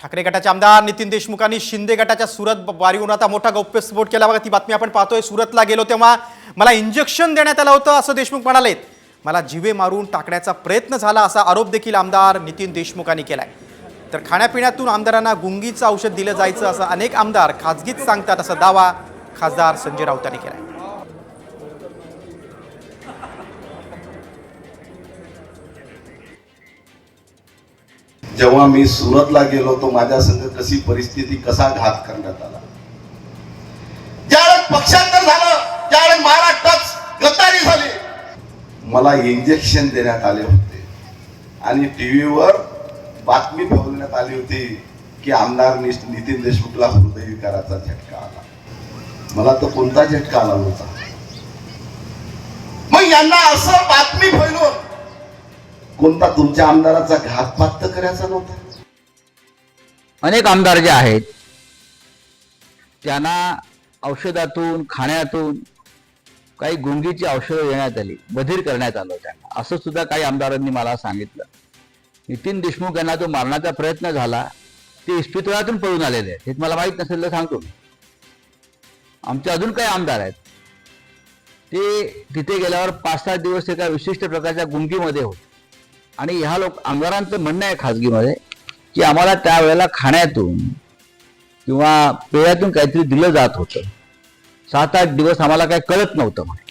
ठाकरे गटाचे आमदार नितीन देशमुखांनी शिंदे गटाच्या सुरत वारीवरून आता मोठा गौप्यस्फोट केला. बघा ती बातमी आपण पाहतोय. सुरतला गेलो तेव्हा मला इंजेक्शन देण्यात आलं होतं असं देशमुख म्हणालेत. मला जिवे मारून टाकण्याचा प्रयत्न झाला असा आरोप देखील आमदार नितीन देशमुखांनी केलाय. तर खाण्यापिण्यातून आमदारांना गुंगीचं औषध दिलं जायचं असं अनेक आमदार खाजगीत सांगतात असा दावा खासदार संजय राऊतांनी केलाय. जेव्हा मी सुरतला गेलो तो माझ्या संग कशी परिस्थिती कसा घात करण्यात आला. ज्यावेळेस पक्षांतर झालं त्यावेळेस महाराष्ट्रात गद्दारी झाली मला इंजेक्शन देण्यात आले होते. आणि टीव्हीवर बातमी फसवण्यात आली होती की आमदार नितीन देशमुखला हृदयविकाराचा झटका आला. मला तो कोणता झटका आला नव्हता. मग यांना असं बातमी कोणता तुमच्या आमदाराचा घातपात तर करायचा नव्हता? अनेक आमदार जे आहेत त्यांना औषधातून खाण्यातून काही गुंगीची औषधं देण्यात आली बधीर करण्यात आलं त्यांना. असं सुद्धा काही आमदारांनी मला सांगितलं. नितीन देशमुख यांना जो मारण्याचा प्रयत्न झाला ते इस्पितळातून पळून आलेले आहेत. हे मला माहीत नसेल तर सांगतो आमचे अजून काही आमदार आहेत ते तिथे गेल्यावर पाच सात दिवस एका विशिष्ट प्रकारच्या गुंगीमध्ये होते. आणि ह्या लोक आमदारांचं म्हणणं आहे खाजगीमध्ये की आम्हाला त्यावेळेला खाण्यातून किंवा पेयातून काहीतरी दिलं जात होतं. सात आठ दिवस आम्हाला काही कळत नव्हतं म्हणे.